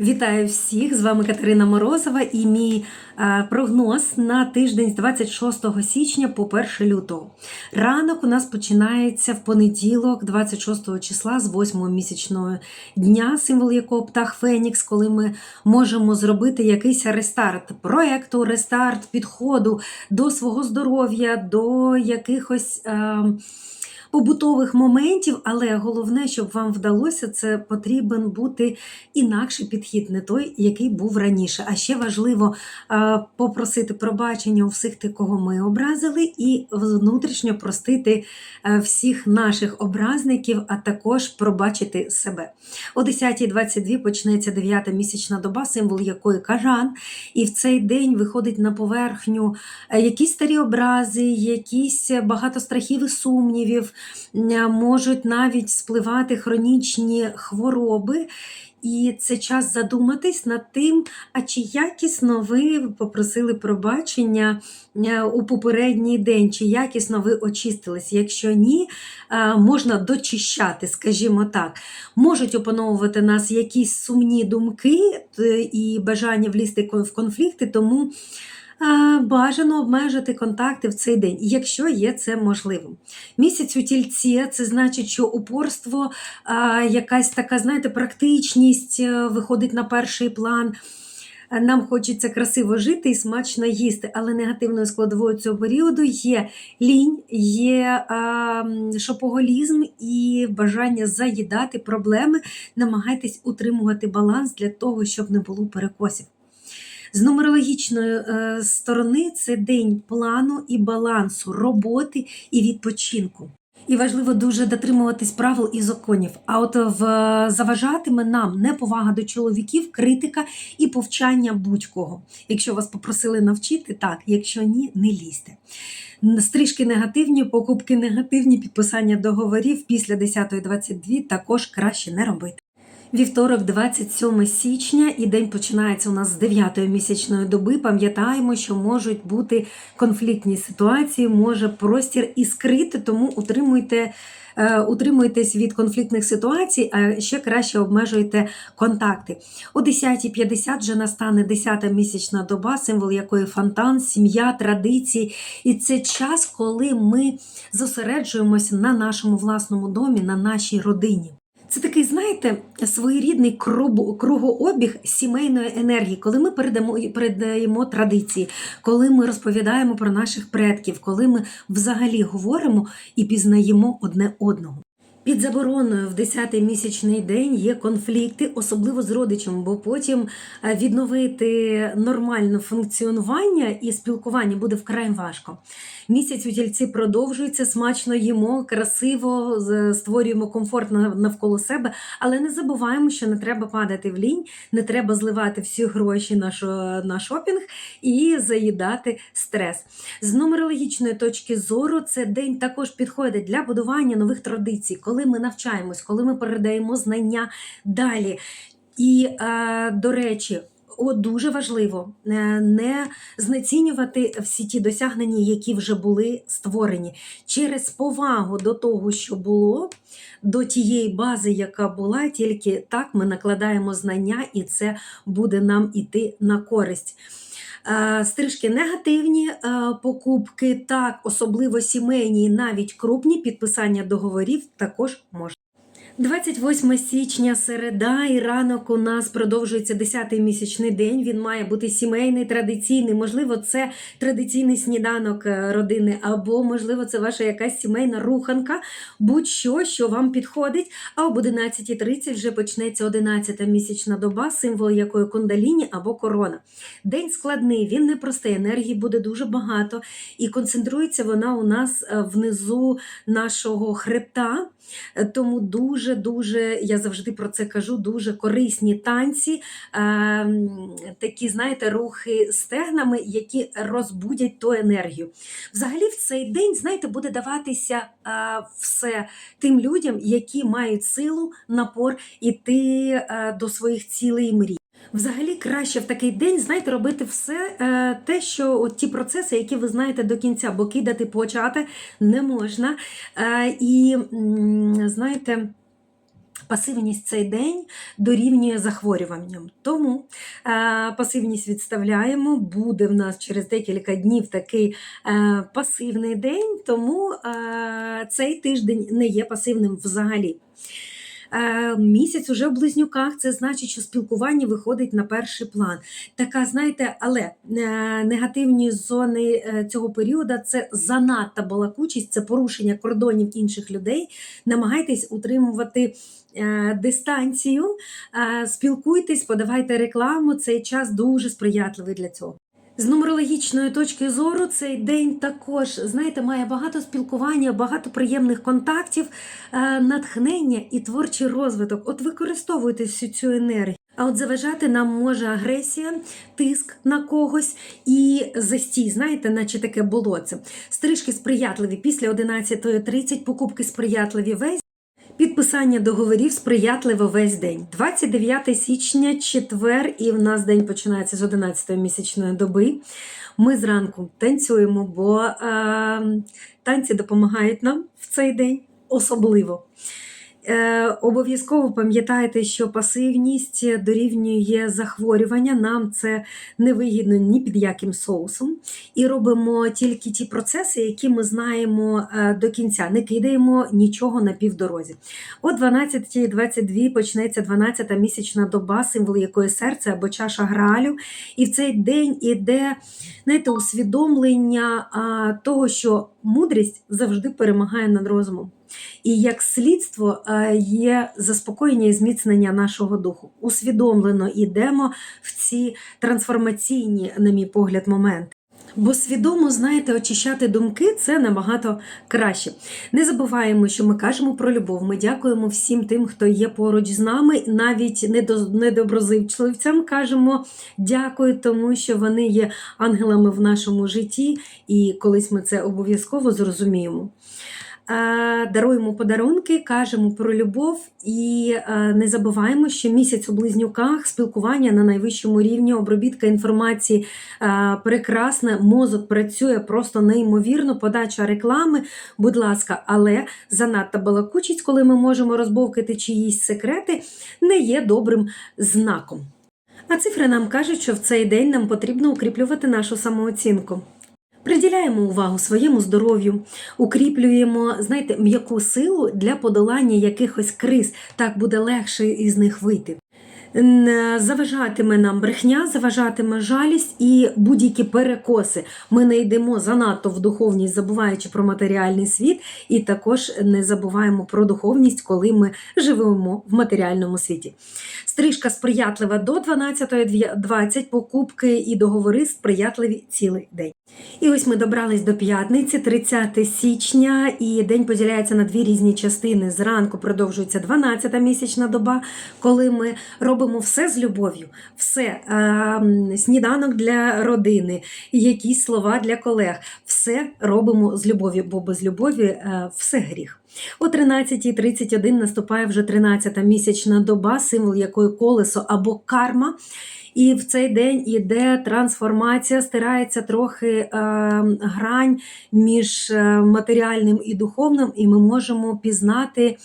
Вітаю всіх! З вами Катерина Морозова і мій е, прогноз на тиждень з 26 січня по 1 лютого. Ранок у нас починається в понеділок, 26 числа, з 8 місячного дня, символ якого птах Фенікс, коли ми можемо зробити якийсь рестарт проекту, рестарт підходу до свого здоров'я, до якихось. Е, побутових моментів, але головне, щоб вам вдалося, це потрібен бути інакший підхід, не той, який був раніше. А ще важливо е, попросити пробачення у всіх тих, кого ми образили, і внутрішньо простити е, всіх наших образників, а також пробачити себе. О 10.22 почнеться 9 місячна доба, символ якої кажан, і в цей день виходить на поверхню е, якісь старі образи, якісь багато страхів і сумнівів, можуть навіть спливати хронічні хвороби. І це час задуматись над тим, а чи якісно ви попросили пробачення е, у попередній день, чи якісно ви очистились. Якщо ні, е, можна дочищати, скажімо так. Можуть опановувати нас якісь сумні думки і бажання влізти в конфлікти, тому е, бажано обмежити контакти в цей день, якщо є це можливим. Місяць у тільці це значить, що упорство, якась така, знаєте, практичність е, виходить на перший план. Е, Нам хочеться красиво жити і смачно їсти, але негативною складовою цього періоду є лінь, є а, шопоголізм і бажання заїдати проблеми. Намагайтесь утримувати баланс для того, щоб не було перекосів. З нумерологічної е, сторони це день плану і балансу, роботи і відпочинку. І важливо дуже дотримуватись правил і законів. А от в заважатиме нам неповага до чоловіків, критика і повчання будь-кого. Якщо вас попросили навчити, так, якщо ні, не лізьте. Стрижки негативні, покупки негативні, підписання договорів після 10.22 також краще не робити. Вівторок, 27 січня, і день починається у нас з 9-ї місячної доби. Пам'ятаємо, що можуть бути конфліктні ситуації, може простір іскрити, тому утримуйте. е, Утримуйтесь від конфліктних ситуацій, а ще краще обмежуйте контакти. О 10.50 вже настане 10-та місячна доба, символ якої фонтан, сім'я, традиції. І це час, коли ми зосереджуємося на нашому власному домі, на нашій родині. Це такий, знаєте, своєрідний кругообіг сімейної енергії, коли ми передамо, передаємо традиції, коли ми розповідаємо про наших предків, коли ми взагалі говоримо і пізнаємо одне одного. Під забороною в 10-й місячний день є конфлікти, особливо з родичем, бо потім е, відновити нормальне функціонування і спілкування буде вкрай важко. Місяць у тільці продовжується, смачно їмо, красиво створюємо комфорт навколо себе, але не забуваємо, що не треба падати в лінь, не треба зливати всі гроші на, на шопінг і заїдати стрес. З нумерологічної точки зору це день також підходить для будування нових традицій, коли ми навчаємось, коли ми передаємо знання далі. І, е, до речі, о, дуже важливо е, не знецінювати всі ті досягнення, які вже були створені, через повагу до того, що було, до тієї бази, яка була, тільки так ми накладаємо знання, і це буде нам іти на користь. Е, Стрижки негативні, е, покупки так, особливо сімейні, навіть крупні підписання договорів також можна. 28 січня, середа, і ранок у нас продовжується 10-й місячний день. Він має бути сімейний, традиційний. Можливо, це традиційний сніданок е, родини, або, можливо, це ваша якась сімейна руханка, будь-що, що вам підходить. А об 11.30 вже почнеться 11-та місячна доба, символ якої кундаліні або корона. День складний, він непростий, енергії буде дуже багато, і концентрується вона у нас е, внизу нашого хребта. Е, Тому дуже дуже я завжди про це кажу. Дуже корисні танці, е, такі, знаєте, рухи стегнами, які розбудять ту енергію. Взагалі, в цей день, знаєте, буде даватися е, все тим людям, які мають силу, напор іти е, до своїх цілей і мрій. Взагалі краще в такий день, знаєте, робити все е, те, що от ті процеси, які ви знаєте до кінця, бо кидати почати не можна. І знаєте. Пасивність цей день дорівнює захворюванням. Тому е, пасивність відставляємо. Буде в нас через декілька днів такий е, пасивний день, тому е, цей тиждень не є пасивним взагалі. Е, Місяць уже в близнюках, це значить, що спілкування виходить на перший план. Така, знаєте, але е, негативні зони е, цього періоду це занадта балакучість, це порушення кордонів інших людей. Намагайтесь утримувати дистанцію, спілкуйтесь, подавайте рекламу. Цей час дуже сприятливий для цього. З нумерологічної точки зору цей день також, знаєте, має багато спілкування, багато приємних контактів, е, натхнення і творчий розвиток. От використовуйте всю цю енергію. А от заважати нам може агресія, тиск на когось і застій, знаєте, наче таке болоце. Стрижки сприятливі після 11.30, покупки сприятливі весь. Підписання договорів сприятливо весь день. 29 січня, четвер, і в нас день починається з 11 місячної доби. Ми зранку танцюємо, бо е, танці допомагають нам в цей день особливо. Е, обов'язково пам'ятайте, що пасивність дорівнює захворювання. Нам це не вигідно ні під яким соусом. І робимо тільки ті процеси, які ми знаємо е, до кінця. Не кидаємо нічого на півдорозі. О 12.22 почнеться 12-та місячна доба, символ якої серце або чаша гралю. І в цей день іде знаєте, усвідомлення того, що мудрість завжди перемагає над розумом. І як слідство е, є заспокоєння і зміцнення нашого духу. Усвідомлено йдемо в ці трансформаційні, на мій погляд, моменти. Бо свідомо, знаєте, очищати думки це набагато краще. Не забуваємо, що ми кажемо про любов. Ми дякуємо всім тим, хто є поруч з нами. Навіть недо- недоброзичливцям кажемо дякую, тому що вони є ангелами в нашому житті, і колись ми це обов'язково зрозуміємо. Даруємо подарунки, кажемо про любов і не забуваємо, що місяць у близнюках спілкування на найвищому рівні, обробітка інформації прекрасна, мозок працює просто неймовірно, подача реклами, будь ласка, але занадто балакучість, коли ми можемо розбовкати чиїсь секрети, не є добрим знаком. А цифри нам кажуть, що в цей день нам потрібно укріплювати нашу самооцінку. Приділяємо увагу своєму здоров'ю, укріплюємо, знаєте, м'яку силу для подолання якихось криз. Так буде легше із них вийти. Заважатиме нам брехня, заважатиме жалість і будь-які перекоси. Ми не йдемо занадто в духовність, забуваючи про матеріальний світ, і також не забуваємо про духовність, коли ми живемо в матеріальному світі. Стрижка сприятлива до 12.20, покупки і договори сприятливі цілий день. І ось ми добрались до п'ятниці, 30 січня, і день поділяється на дві різні частини. Зранку продовжується 12-та місячна доба, коли ми робимо все з любов'ю, все е, сніданок для родини, якісь слова для колег. Все робимо з любов'ю, бо без любові е, все гріх. О 13.31 наступає вже 13-та місячна доба, символ якої колесо або карма. І в цей день іде трансформація, стирається трохи е, грань між е, матеріальним і духовним, і ми можемо пізнати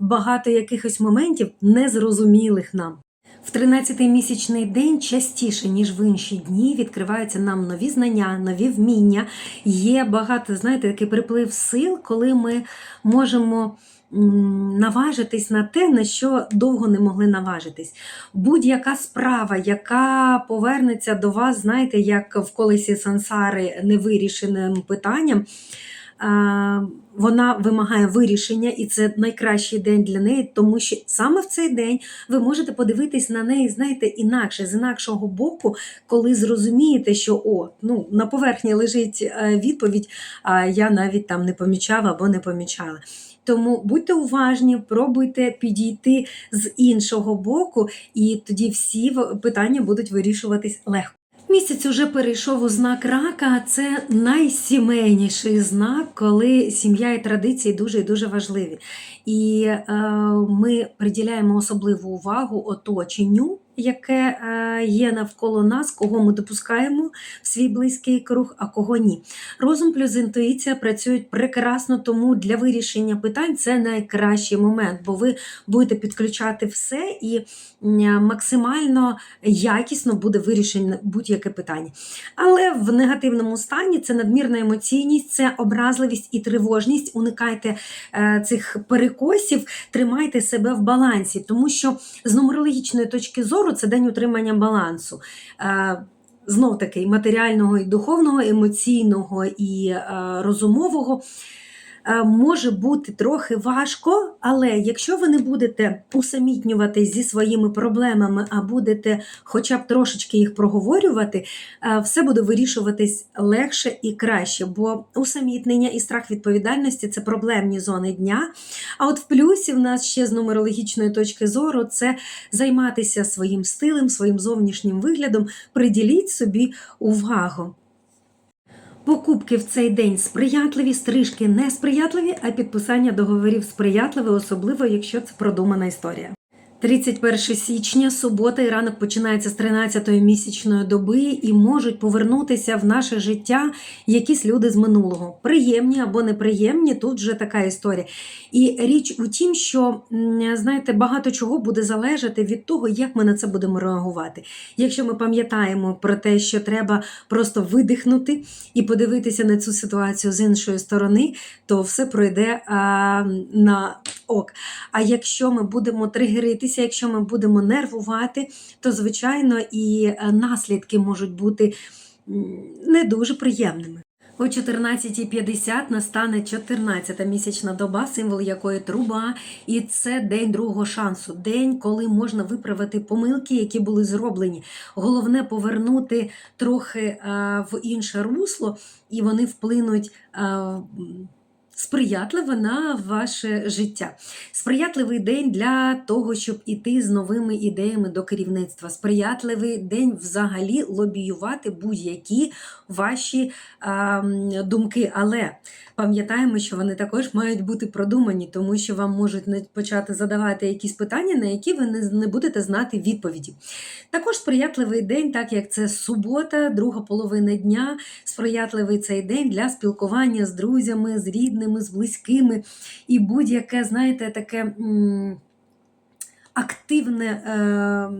багато якихось моментів, незрозумілих нам. В 13-й місячний день частіше, ніж в інші дні, відкриваються нам нові знання, нові вміння. Є багато, знаєте, такий приплив сил, коли ми можемо наважитись на те, на що довго не могли наважитись. Будь-яка справа, яка повернеться до вас, знаєте, як в колесі сансари невирішеним питанням. Вона вимагає вирішення, і це найкращий день для неї, тому що саме в цей день ви можете подивитись на неї, знаєте, інакше, з інакшого боку, коли зрозумієте, що о, ну на поверхні лежить е, відповідь, а я навіть там не помічав або не помічала. Тому будьте уважні, пробуйте підійти з іншого боку, і тоді всі питання будуть вирішуватись легко. Місяць уже перейшов у знак рака. Це найсімейніший знак, коли сім'я і традиції дуже і дуже важливі. І е, ми приділяємо особливу увагу оточенню, яке е, є навколо нас, кого ми допускаємо в свій близький круг, а кого ні. Розум плюс інтуїція працюють прекрасно, тому для вирішення питань це найкращий момент, бо ви будете підключати все і максимально якісно буде вирішено будь-яке питання. Але в негативному стані це надмірна емоційність, це образливість і тривожність. Уникайте е, цих перекосів, тримайте себе в балансі, тому що з нумерологічної точки зору це день утримання балансу. Е, Знов таки матеріального і духовного, емоційного і е, розумового може бути трохи важко, але якщо ви не будете усамітнюватись зі своїми проблемами, а будете хоча б трошечки їх проговорювати, е, все буде вирішуватись легше і краще, бо усамітнення і страх відповідальності це проблемні зони дня. А от в плюсі в нас ще з нумерологічної точки зору це займатися своїм стилем, своїм зовнішнім виглядом. Приділіть собі увагу. Покупки в цей день сприятливі, стрижки несприятливі, а підписання договорів сприятливе, особливо якщо це продумана історія. 31 січня, субота і ранок починається з 13-ї місячної доби і можуть повернутися в наше життя якісь люди з минулого. Приємні або неприємні, тут вже така історія. І річ у тім, що знаєте, багато чого буде залежати від того, як ми на це будемо реагувати. Якщо ми пам'ятаємо про те, що треба просто видихнути і подивитися на цю ситуацію з іншої сторони, то все пройде а, на ок. А якщо ми будемо тригеритися, якщо ми будемо нервувати, то звичайно і е, наслідки можуть бути не дуже приємними. О 14.50 настане 14-та місячна доба, символ якої труба, і це день другого шансу, день, коли можна виправити помилки, які були зроблені. Головне повернути трохи е, в інше русло, і вони вплинуть. е, м, Сприятливо на ваше життя. Сприятливий день для того, щоб іти з новими ідеями до керівництва. Сприятливий день взагалі лобіювати будь-які ваші а, думки. Але пам'ятаємо, що вони також мають бути продумані, тому що вам можуть почати задавати якісь питання, на які ви не будете знати відповіді. Також сприятливий день, так як це субота, друга половина дня. Сприятливий цей день для спілкування з друзями, з рідними, з близькими і будь-яке, знаєте, таке активне е,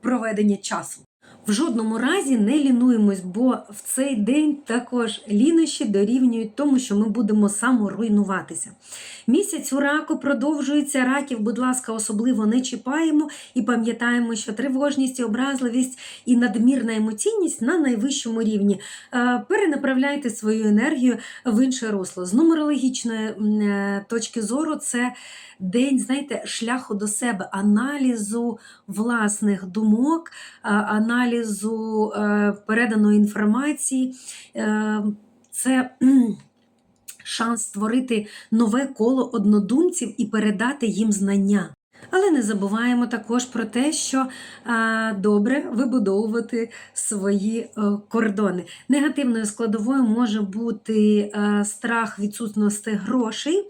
проведення часу. В жодному разі не лінуємось, бо в цей день також лінощі дорівнюють тому, що ми будемо саморуйнуватися. Місяць у раку продовжується. Раків, будь ласка, особливо не чіпаємо і пам'ятаємо, що тривожність, і образливість і надмірна емоційність на найвищому рівні. Е, Перенаправляйте свою енергію в інше русло. З нумерологічної е, точки зору, це день, знаєте, шляху до себе, аналізу власних думок, а, аналізу е, переданої інформації. Е, Це шанс створити нове коло однодумців і передати їм знання. Але не забуваємо також про те, що а, добре вибудовувати свої е, кордони. Негативною складовою може бути е, страх відсутності грошей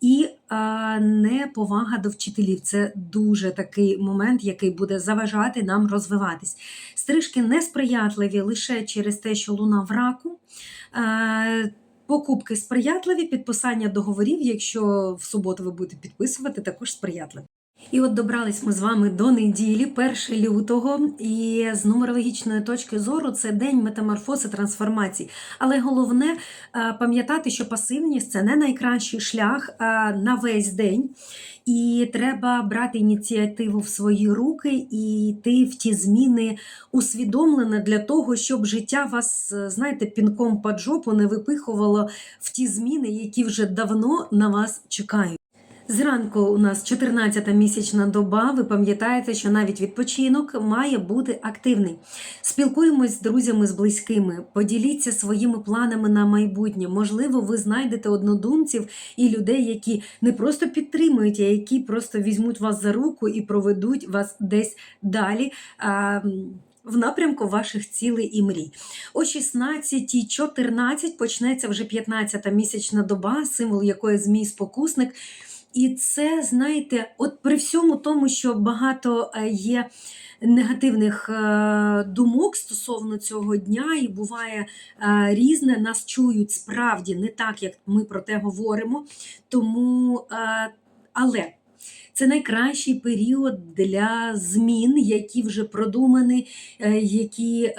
і е, неповага до вчителів. Це дуже такий момент, який буде заважати нам розвиватись. Стрижки несприятливі лише через те, що луна в раку. Покупки сприятливі, підписання договорів, якщо в суботу ви будете підписувати, також сприятливі. І от добрались ми з вами до неділі, 1 лютого, і з нумерологічної точки зору це день метаморфози трансформації. Але головне е, пам'ятати, що пасивність це не найкращий шлях е, на весь день. І треба брати ініціативу в свої руки і йти в ті зміни усвідомлено для того, щоб життя вас, е, знаєте, пінком під жопу не випихувало в ті зміни, які вже давно на вас чекають. Зранку у нас 14-та місячна доба. Ви пам'ятаєте, що навіть відпочинок має бути активний. Спілкуємось з друзями, з близькими, поділіться своїми планами на майбутнє. Можливо, ви знайдете однодумців і людей, які не просто підтримують, а які просто візьмуть вас за руку і проведуть вас десь далі. В напрямку ваших цілей і мрій. О 16.14 почнеться вже 15-та місячна доба, символ якої змій спокусник. І це, знаєте, от при всьому тому, що багато е, є негативних е, думок стосовно цього дня, і буває е, різне, нас чують справді не так, як ми про те говоримо. Тому, але це найкращий період для змін, які вже продумані, які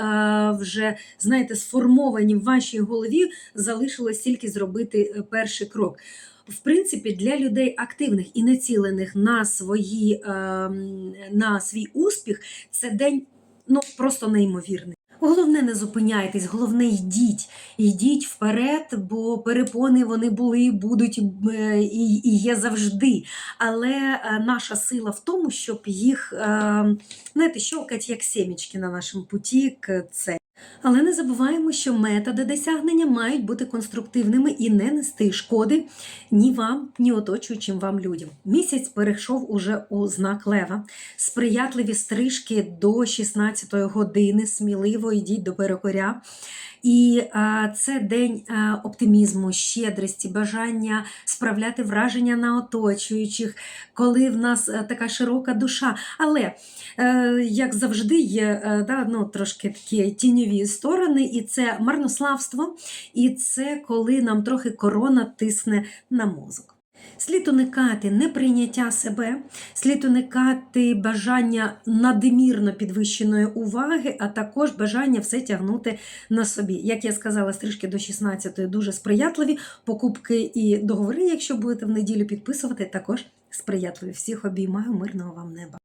вже знаєте, сформовані в вашій голові. Залишилось тільки зробити перший крок. В принципі, для людей активних і націлених на свої ем, на свій успіх, це день ну просто неймовірний. Головне, не зупиняйтесь, головне йдіть, йдіть вперед, бо перепони вони були, будуть е, і, і є завжди. Але е, наша сила в тому, щоб їх е, знаєте, щелкати як сімечки на нашому путі к це. Але не забуваємо, що методи досягнення мають бути конструктивними і не нести шкоди ні вам, ні оточуючим вам людям. Місяць перейшов уже у знак лева. Сприятливі стрижки до 16 години. Сміливо йдіть до перекоря. І це день оптимізму, щедрості, бажання справляти враження на оточуючих, коли в нас а, така широка душа. Але, е, як завжди, є е, да, ну, трошки такі тіньові сторони, і це марнославство, і це коли нам трохи корона тисне на мозок. Слід уникати неприйняття себе, слід уникати бажання надмірно підвищеної уваги, а також бажання все тягнути на собі. Як я сказала, стрижки до 16-ї дуже сприятливі, покупки і договори, якщо будете в неділю підписувати, також сприятливі. Всіх обіймаю, мирного вам неба.